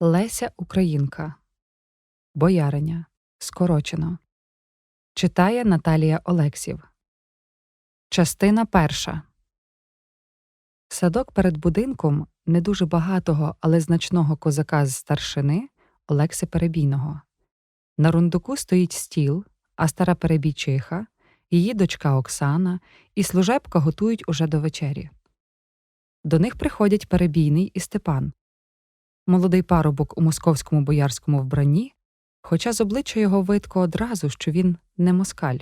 Леся Українка. Бояриня. Скорочено. Читає Наталія Олексів. Частина перша. Садок перед будинком не дуже багатого, але значного козака з старшини Олекси Перебійного. На рундуку стоїть стіл, а стара перебійчиха, її дочка Оксана і служебка готують уже до вечері. До них приходять перебійний і Степан. Молодий парубок у московському боярському вбранні, хоча з обличчя його видко одразу, що він не москаль.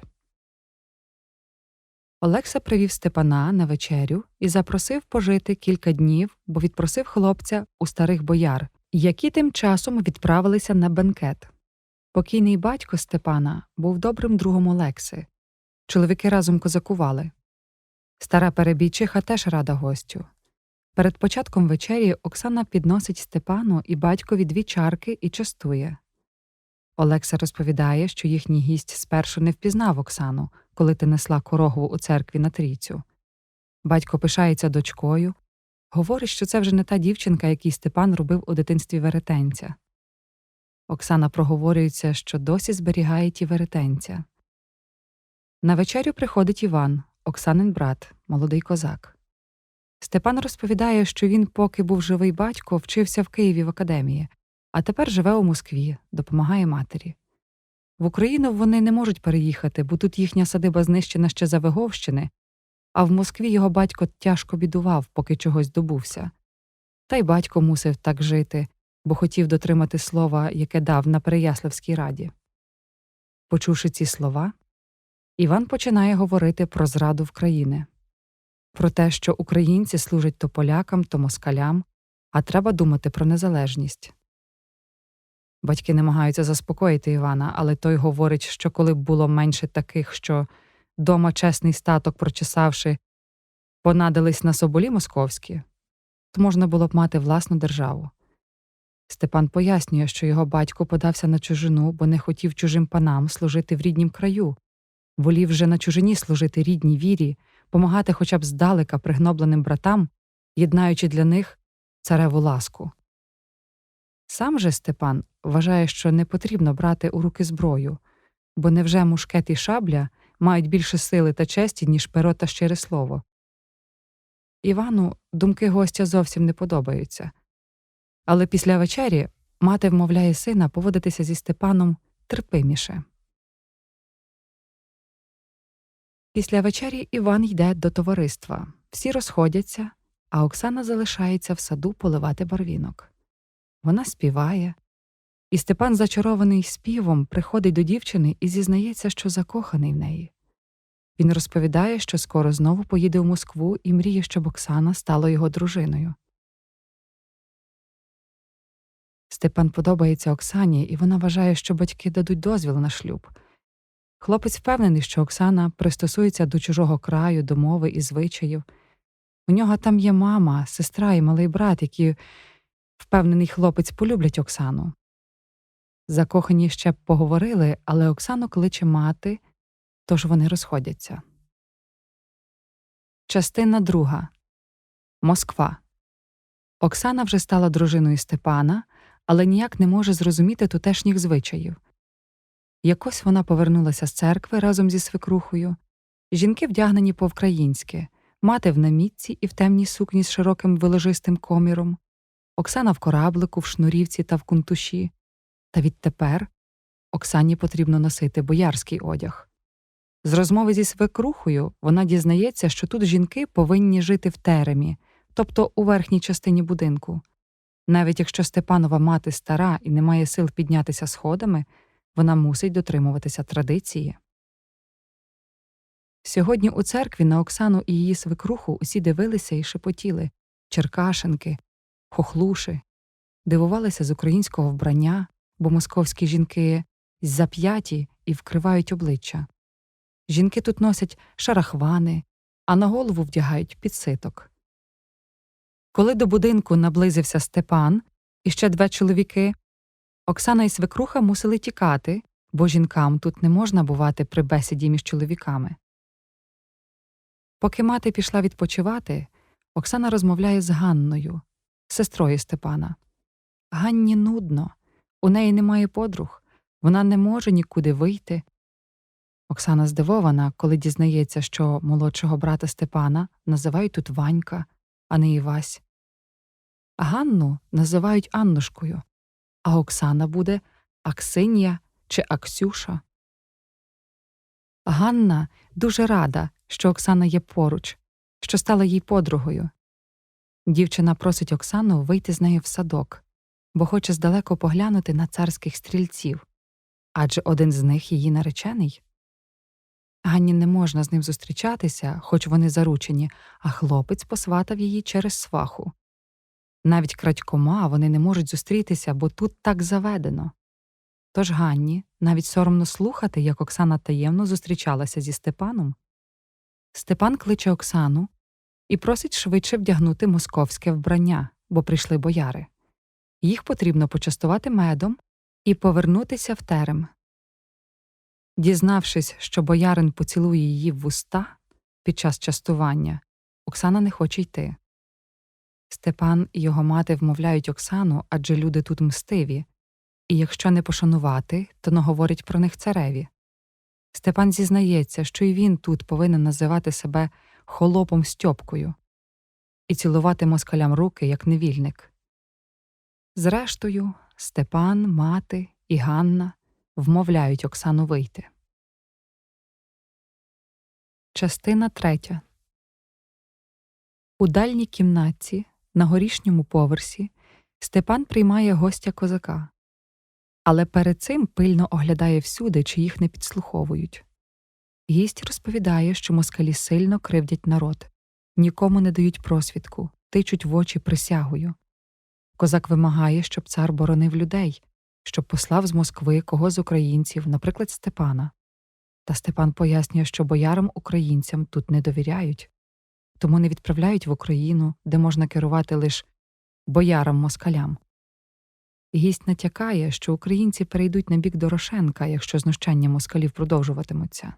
Олекса привів Степана на вечерю і запросив пожити кілька днів, бо відпросив хлопця у старих бояр, які тим часом відправилися на бенкет. Покійний батько Степана був добрим другом Олекси. Чоловіки разом козакували. Стара перебійчиха теж рада гостю. Перед початком вечері Оксана підносить Степану і батькові дві чарки і частує. Олекса розповідає, що їхній гість спершу не впізнав Оксану, коли ти несла корогву у церкві на трійцю. Батько пишається дочкою, говорить, що це вже не та дівчинка, якій Степан робив у дитинстві веретенця. Оксана проговорюється, що досі зберігає ті веретенця. На вечерю приходить Іван, Оксанин брат, молодий козак. Степан розповідає, що він, поки був живий батько, вчився в Києві в академії, а тепер живе у Москві, допомагає матері. В Україну вони не можуть переїхати, бо тут їхня садиба знищена ще за Виговщини, а в Москві його батько тяжко бідував, поки чогось добувся. Та й батько мусив так жити, бо хотів дотримати слова, яке дав на Переяславській раді. Почувши ці слова, Іван починає говорити про зраду в країни, про те, що українці служать то полякам, то москалям, а треба думати про незалежність. Батьки намагаються заспокоїти Івана, але той говорить, що коли б було менше таких, що дома чесний статок прочесавши, понадились на соболі московські, то можна було б мати власну державу. Степан пояснює, що його батько подався на чужину, бо не хотів чужим панам служити в ріднім краю, волів вже на чужині служити рідній вірі, помагати хоча б здалека пригнобленим братам, єднаючи для них цареву ласку. Сам же Степан вважає, що не потрібно брати у руки зброю, бо невже мушкет і шабля мають більше сили та честі, ніж перо та щире слово. Івану думки гостя зовсім не подобаються. Але після вечері мати вмовляє сина поводитися зі Степаном терпиміше. Після вечері Іван йде до товариства. Всі розходяться, а Оксана залишається в саду поливати барвінок. Вона співає, і Степан, зачарований співом, приходить до дівчини і зізнається, що закоханий в неї. Він розповідає, що скоро знову поїде у Москву і мріє, щоб Оксана стала його дружиною. Степан подобається Оксані, і вона вважає, що батьки дадуть дозвіл на шлюб. Хлопець впевнений, що Оксана пристосується до чужого краю, до мови і звичаїв. У нього там є мама, сестра і малий брат, які, впевнений хлопець, полюблять Оксану. Закохані ще б поговорили, але Оксану кличе мати, тож вони розходяться. Частина друга Москва. Оксана вже стала дружиною Степана, але ніяк не може зрозуміти тутешніх звичаїв. Якось вона повернулася з церкви разом зі свекрухою. Жінки вдягнені по-вкраїнськи, мати в намітці і в темній сукні з широким виложистим коміром, Оксана в кораблику, в шнурівці та в кунтуші. Та відтепер Оксані потрібно носити боярський одяг. З розмови зі свекрухою вона дізнається, що тут жінки повинні жити в теремі, тобто у верхній частині будинку. Навіть якщо Степанова мати стара і не має сил піднятися сходами, вона мусить дотримуватися традиції. Сьогодні у церкві на Оксану і її свекруху усі дивилися і шепотіли черкашенки, хохлуши, дивувалися з українського вбрання, бо московські жінки зап'яті і вкривають обличчя. Жінки тут носять шарахвани, а на голову вдягають підситок. Коли до будинку наблизився Степан і ще два чоловіки, Оксана і свекруха мусили тікати, бо жінкам тут не можна бувати при бесіді між чоловіками. Поки мати пішла відпочивати, Оксана розмовляє з Ганною, сестрою Степана. Ганні нудно, у неї немає подруг, вона не може нікуди вийти. Оксана здивована, коли дізнається, що молодшого брата Степана називають тут Ванька, а не Івась. Ганну називають Аннушкою, а Оксана буде Аксинія чи Аксюша. Ганна дуже рада, що Оксана є поруч, що стала їй подругою. Дівчина просить Оксану вийти з нею в садок, бо хоче здалеку поглянути на царських стрільців, адже один з них її наречений. Ганні не можна з ним зустрічатися, хоч вони заручені, а хлопець посватав її через сваху. Навіть крадькома вони не можуть зустрітися, бо тут так заведено. Тож Ганні навіть соромно слухати, як Оксана таємно зустрічалася зі Степаном. Степан кличе Оксану і просить швидше вдягнути московське вбрання, бо прийшли бояри. Їх потрібно почастувати медом і повернутися в терем. Дізнавшись, що боярин поцілує її в вуста під час частування, Оксана не хоче йти. Степан і його мати вмовляють Оксану, адже люди тут мстиві, і якщо не пошанувати, то наговорять про них цареві. Степан зізнається, що і він тут повинен називати себе холопом Стьопкою і цілувати москалям руки, як невільник. Зрештою, Степан, мати і Ганна вмовляють Оксану вийти. Частина третя. У дальній кімнатці на горішньому поверсі Степан приймає гостя козака, але перед цим пильно оглядає всюди, чи їх не підслуховують. Гість розповідає, що москалі сильно кривдять народ, нікому не дають просвідку, тичуть в очі присягою. Козак вимагає, щоб цар боронив людей, щоб послав з Москви кого з українців, наприклад, Степана. Та Степан пояснює, що боярам українцям тут не довіряють, тому не відправляють в Україну, де можна керувати лише боярам москалям. Гість натякає, що українці перейдуть на бік Дорошенка, якщо знущання москалів продовжуватимуться.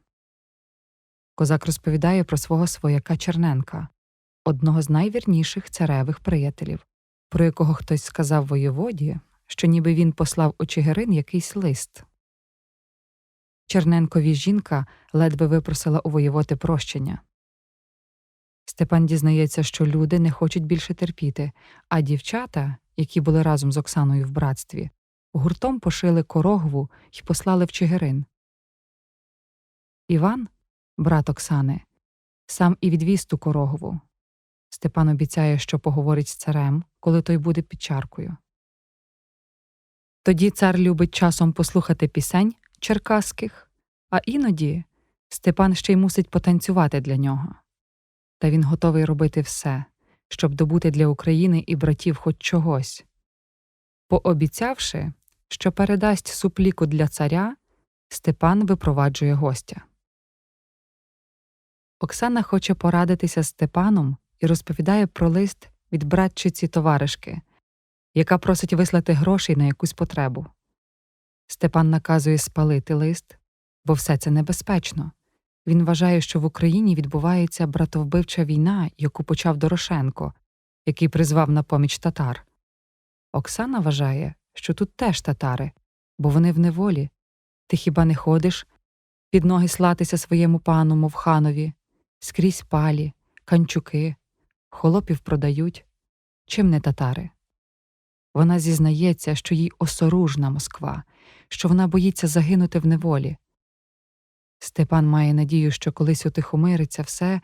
Козак розповідає про свого свояка Черненка, одного з найвірніших царевих приятелів, про якого хтось сказав воєводі, що ніби він послав у Чигирин якийсь лист. Черненкові жінка ледве випросила у воєвоти прощення. Степан дізнається, що люди не хочуть більше терпіти, а дівчата, які були разом з Оксаною в братстві, гуртом пошили корогву і послали в Чигирин. Іван, брат Оксани, сам і відвіз ту корогву. Степан обіцяє, що поговорить з царем, коли той буде під чаркою. Тоді цар любить часом послухати пісень черкаських, а іноді Степан ще й мусить потанцювати для нього. Та він готовий робити все, щоб добути для України і братів хоч чогось. Пообіцявши, що передасть супліку для царя, Степан випроваджує гостя. Оксана хоче порадитися з Степаном і розповідає про лист від братчиці товаришки, яка просить вислати грошей на якусь потребу. Степан наказує спалити лист, бо все це небезпечно. Він вважає, що в Україні відбувається братовбивча війна, яку почав Дорошенко, який призвав на поміч татар. Оксана вважає, що тут теж татари, бо вони в неволі. Ти хіба не ходиш під ноги слатися своєму пану, мов ханові, скрізь палі, канчуки, холопів продають, чим не татари. Вона зізнається, що їй осоружна Москва, що вона боїться загинути в неволі. Степан має надію, що колись утихомириться все,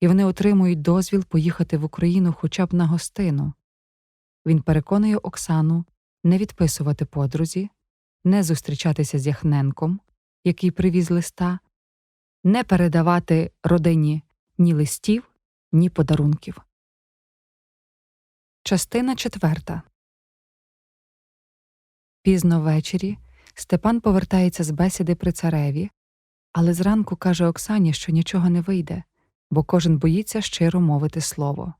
і вони отримують дозвіл поїхати в Україну хоча б на гостину. Він переконує Оксану не відписувати подрузі, не зустрічатися з Яхненком, який привіз листа, не передавати родині ні листів, ні подарунків. Частина четверта. Пізно ввечері Степан повертається з бесіди при цареві, але зранку каже Оксані, що нічого не вийде, бо кожен боїться щиро мовити слово.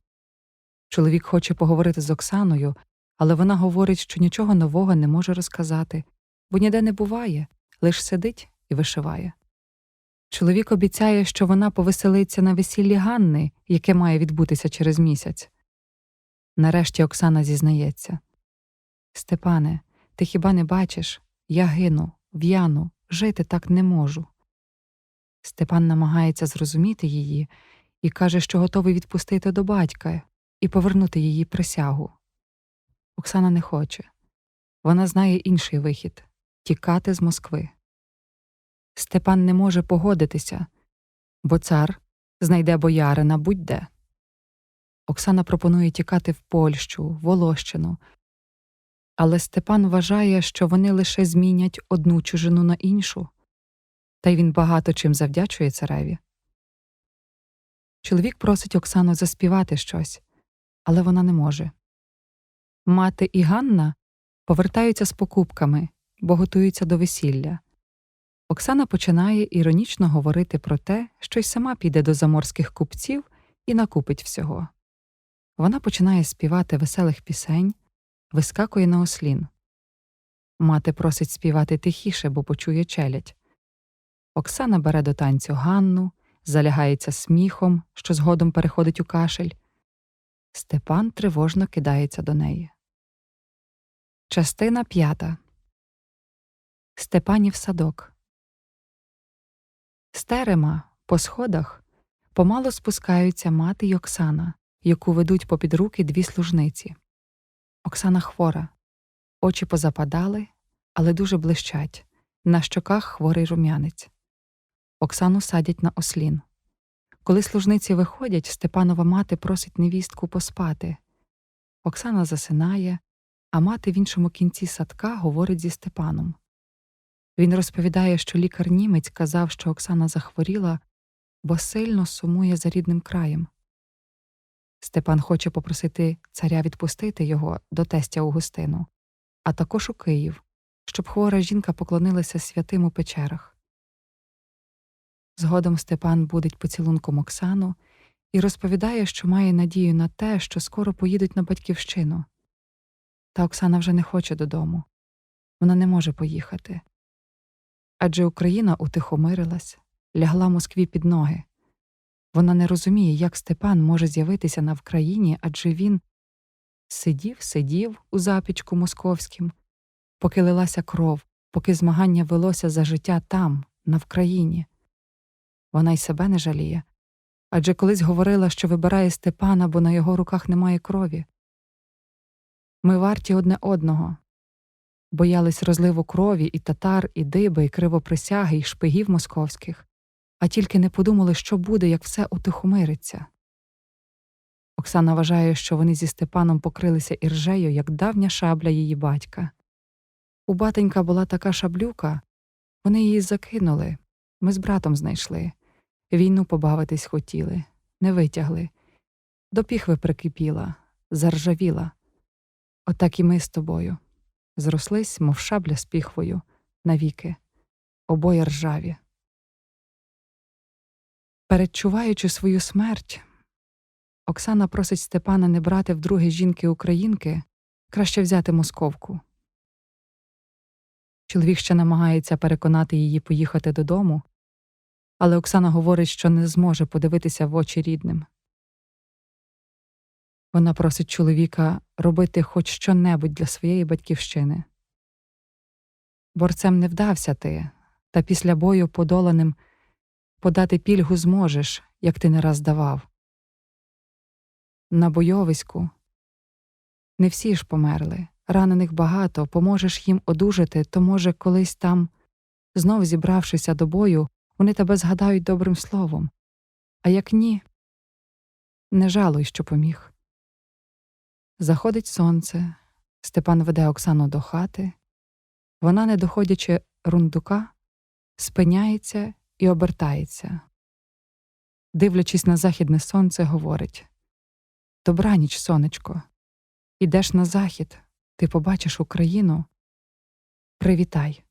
Чоловік хоче поговорити з Оксаною, але вона говорить, що нічого нового не може розказати, бо ніде не буває, лиш сидить і вишиває. Чоловік обіцяє, що вона повеселиться на весіллі Ганни, яке має відбутися через місяць. Нарешті Оксана зізнається Степане, ти хіба не бачиш? Я гину, в'яну, жити так не можу. Степан намагається зрозуміти її і каже, що готовий відпустити до батька і повернути її присягу. Оксана не хоче. Вона знає інший вихід тікати з Москви. Степан не може погодитися, бо цар знайде боярина будь-де. Оксана пропонує тікати в Польщу, Волощину, але Степан вважає, що вони лише змінять одну чужину на іншу, та й він багато чим завдячує цареві. Чоловік просить Оксану заспівати щось, але вона не може. Мати і Ганна повертаються з покупками, бо готуються до весілля. Оксана починає іронічно говорити про те, що й сама піде до заморських купців і накупить всього. Вона починає співати веселих пісень, вискакує на ослін. Мати просить співати тихіше, бо почує челядь. Оксана бере до танцю Ганну, залягається сміхом, що згодом переходить у кашель. Степан тривожно кидається до неї. Частина п'ята Степанів садок. З терема по сходах помало спускаються мати й Оксана, яку ведуть попід руки дві служниці. Оксана хвора, очі позападали, але дуже блищать. На щоках хворий рум'янець. Оксану садять на ослін. Коли служниці виходять, Степанова мати просить невістку поспати. Оксана засинає, а мати в іншому кінці садка говорить зі Степаном. Він розповідає, що лікар німець казав, що Оксана захворіла, бо сильно сумує за рідним краєм. Степан хоче попросити царя відпустити його до тестя Августину, а також у Київ, щоб хвора жінка поклонилася святим у печерах. Згодом Степан будить поцілунком Оксану і розповідає, що має надію на те, що скоро поїдуть на батьківщину. Та Оксана вже не хоче додому. Вона не може поїхати. Адже Україна утихомирилась, лягла Москві під ноги. Вона не розуміє, як Степан може з'явитися на Вкраїні, адже він сидів, сидів у запічку московським, поки лилася кров, поки змагання велося за життя там, на Вкраїні. Вона й себе не жаліє. Адже колись говорила, що вибирає Степана, бо на його руках немає крові. Ми варті одне одного. Боялись розливу крові і татар, і диби, і кривоприсяги, і шпигів московських, а тільки не подумали, що буде, як все утихомириться. Оксана вважає, що вони зі Степаном покрилися іржею, як давня шабля її батька. У батенька була така шаблюка, вони її закинули, ми з братом знайшли. Війну побавитись хотіли, не витягли. До піхви прикипіла, заржавіла. Отак і ми з тобою. Зрослись, мов шабля з піхвою, навіки, обоє ржаві. Передчуваючи свою смерть, Оксана просить Степана не брати вдруге жінки українки, краще взяти московку. Чоловік ще намагається переконати її поїхати додому, але Оксана говорить, що не зможе подивитися в очі рідним. Вона просить чоловіка робити хоч що-небудь для своєї батьківщини. Борцем не вдався ти, та після бою подоланим подати пільгу зможеш, як ти не раз давав. На бойовиську не всі ж померли, ранених багато, поможеш їм одужати, то, може, колись там, знов зібравшися до бою, вони тебе згадають добрим словом. А як ні, не жалуй, що поміг. Заходить сонце, Степан веде Оксану до хати. Вона, не доходячи рундука, спиняється і обертається. Дивлячись на західне сонце, говорить Добраніч, сонечко, ідеш на захід, ти побачиш Україну. Привітай.